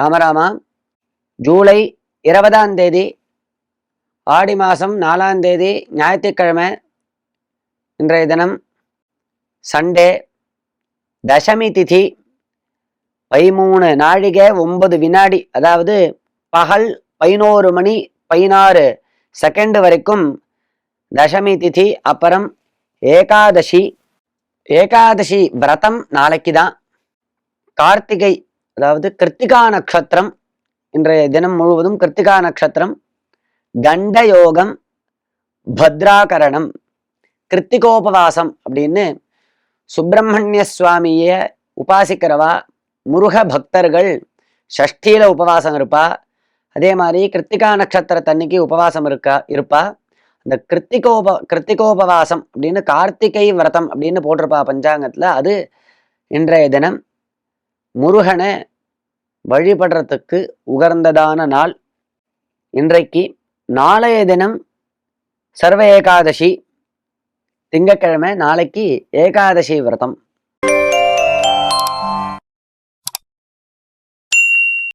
ராமராமா ஜூலை இருபதாம் தேதி ஆடி மாதம் நாலாம் தேதி ஞாயிற்றுக்கிழமை இன்றைய தினம் சண்டே தசமி திதி பதிமூணு நாழிகை ஒன்பது வினாடி அதாவது பகல் பதினோரு மணி பதினாறு செகண்ட் வரைக்கும் தசமி திதி அப்புறம் ஏகாதசி. ஏகாதசி விரதம் நாளைக்கு தான் கார்த்திகை அதாவது கிருத்திகா நட்சத்திரம் இன்றைய தினம் முழுவதும் கிருத்திகா நட்சத்திரம் தண்டயோகம் பத்ராகரணம் கிருத்திகோபவாசம் அப்படின்னு சுப்பிரமணிய சுவாமிய உபாசிக்கிறவா முருக பக்தர்கள் ஷஷ்டியில உபவாசம் இருப்பா. அதே மாதிரி கிருத்திகா நட்சத்திரத்தன்னைக்கு உபவாசம் இருக்கா இருப்பா. அந்த கிருத்திகோப கிருத்திகோபவாசம் அப்படின்னு கார்த்திகை விரதம் அப்படின்னு போட்டிருப்பா பஞ்சாங்கத்தில். அது இன்றைய தினம் முருகனை வழிபடுறதுக்கு உகர்ந்ததான நாள். இன்றைக்கு நாளைய தினம் சர்வ ஏகாதசி. திங்கக்கிழமை நாளைக்கு ஏகாதசி விரதம்.